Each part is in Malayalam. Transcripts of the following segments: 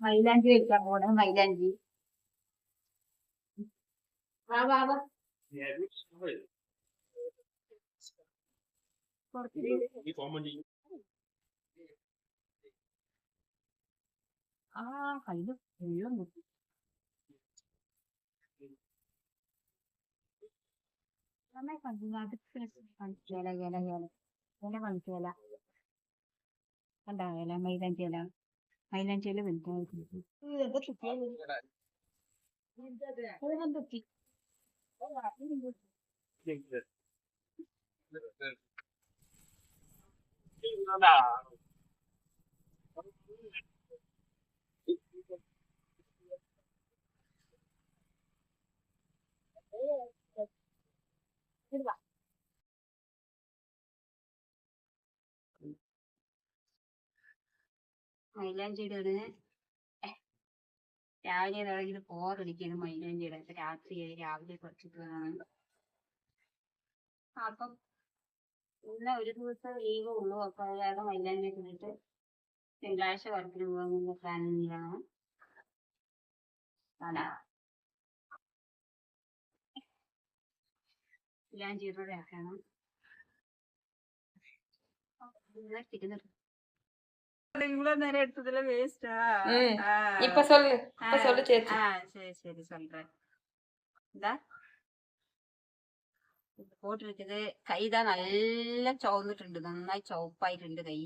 മൈലാഞ്ചി വെക്കാൻ പോണേ മൈലാഞ്ചി. ആ കയ്യിൽ മുഴുവൻ കുത്തി നന്നായി കണ്ടു അടുത്ത് കാണിച്ചേല ഇല ഇല ഇല. കാണിച്ചേല കണ്ടാ ഇല മൈലാഞ്ചി ഇല. ఐలాండ్ చేయలే? వెళ్తాను കുത്തി മൈലാഞ്ചിയുടെ രാവിലെ ഏതാണെങ്കിലും പോറടിക്കണം മൈലാഞ്ചിയുടെ രാത്രിയായി. രാവിലെ കുറച്ചിട്ട് വേണം. അപ്പം ഇന്ന് ഒരു ദിവസം ലീവ് ഉള്ളൂ. അപ്പൊ കാരണം മൈലാഞ്ചി ഇട്ടിട്ട് തിങ്കളാഴ്ച വർക്കിന് പോകുന്ന പ്ലാനിങ്ങിലാണ് അതാ. മൈലാഞ്ചിയുടെ ആക്കണം. ഇരുന്നിട്ട് இவ்வளவு நேரம் எடுத்ததுல வேஸ்டா ம். இப்ப சொல்லு இப்ப சொல்லு சேச்சி ஆ சரி சரி சொல்றேன் இந்தா ഇത് പോട്ടിരിക്കുന്നത് കൈ ഇതാ നല്ല ചുവന്നിട്ടുണ്ട് നന്നായി ചുവപ്പായിട്ടുണ്ട് കൈ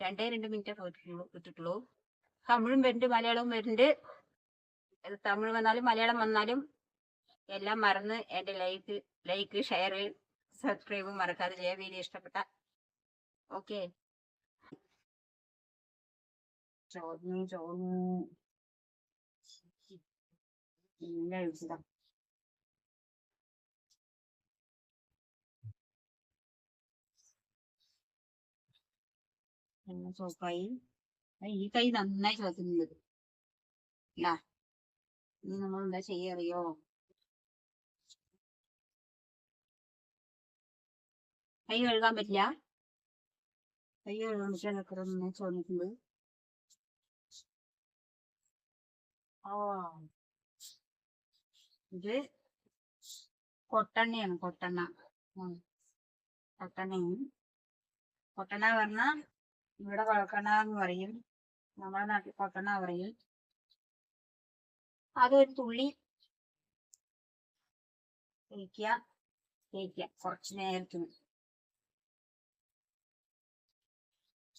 രണ്ടേ രണ്ട് മിനിറ്റേ പോയിട്ടുള്ളൂ ഇട്ടിട്ടുള്ളൂ തമിഴും വരുന്നുണ്ട് മലയാളവും വരുന്നുണ്ട് ഇത് തമിഴ് വന്നാലും മലയാളം വന്നാലും എല്ലാം മറന്ന് എന്റെ ലൈക്ക് ലൈക്ക് ഷെയർ സബ്സ്ക്രൈബ് മറക്കാതെ ചെയ്യാൻ വീഡിയോ ഇഷ്ടപ്പെട്ട ഓക്കെ ചോന്നു ചോന്നു ഇങ്ങനെ ഒഴിച്ചതാ എണ്ണ ചോപ്പായി ആ, ഈ കൈ നന്നായി ചോക്കുന്നുണ്ട് ഇല്ല ഇനി നമ്മൾ എന്താ ചെയ്യാറിയോ കൈ കഴുകാൻ പറ്റില്ല കൈ കഴുകാൻ പറ്റില്ല അത്ര നന്നായി ചോദിക്കുന്നത് ഇത് കൊട്ടെണ്ണയാണ് കൊട്ടെണ്ണ ഉം. കൊട്ടെണ്ണയും കൊട്ടെണ്ണ പറഞ്ഞാ ഇവിടെ കൊഴക്കെണ്ണ എന്ന് പറയും നമ്മുടെ നാട്ടിൽ കൊട്ടെണ്ണ പറയും അതൊരു തുള്ളി തേക്കുക തേക്കുക കുറച്ച് നേരത്തിന്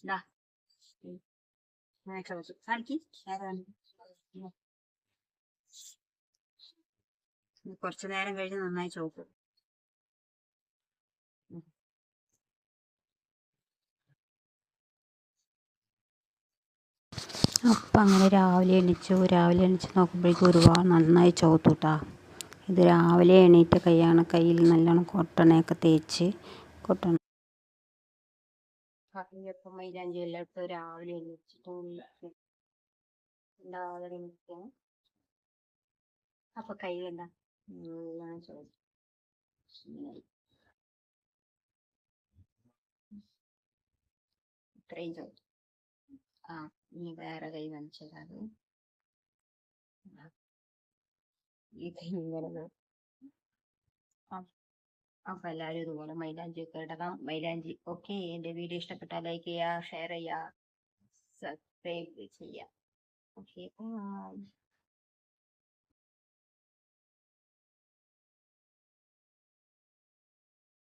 ഇതാ ഉം. ഇങ്ങനെ ചോദിച്ചു കാണിക്ക് നേരെ കാണിക്ക്. കുറച്ച് നേരം കഴിഞ്ഞ് നന്നായി ചോക്കും അപ്പം അങ്ങനെ രാവിലെ എണീച്ചു. രാവിലെ എണീച്ച് നോക്കുമ്പോഴേക്കും ഒരുപാട് നന്നായി ചോത്തൂട്ടാ ഇത് രാവിലെ എണീറ്റ കൈയാണ് കയ്യിൽ നല്ലോണം കൊട്ടണയൊക്കെ തേച്ച് കൊട്ടണ. കറിയപ്പം മൈലാഞ്ചി എല്ലാം ഇട്ട് രാവിലെ എണീച്ചിട്ട് ഉണ്ടാവാതെ എണീക്കണം അപ്പൊ കൈ കണ്ട. നല്ലോണം ചോദിച്ചു ഇത്രയും ചോദിച്ചു ആ ഇനി വേറെ കൈ കാണിച്ചത് ഈ കൈ ഇങ്ങനെ വരും. അ- അപ്പൊ എല്ലാവരും ഇതുപോലെ മൈലാഞ്ചി ഒക്കെ ഇടണം മൈലാഞ്ചി ഓക്കെ എന്റെ വീഡിയോ ഇഷ്ടപ്പെട്ടാൽ ലൈക്ക് ചെയ്യുക ഷെയർ ചെയ്യുക സബ്സ്ക്രൈബ് ചെയ്യുക ഓക്കെ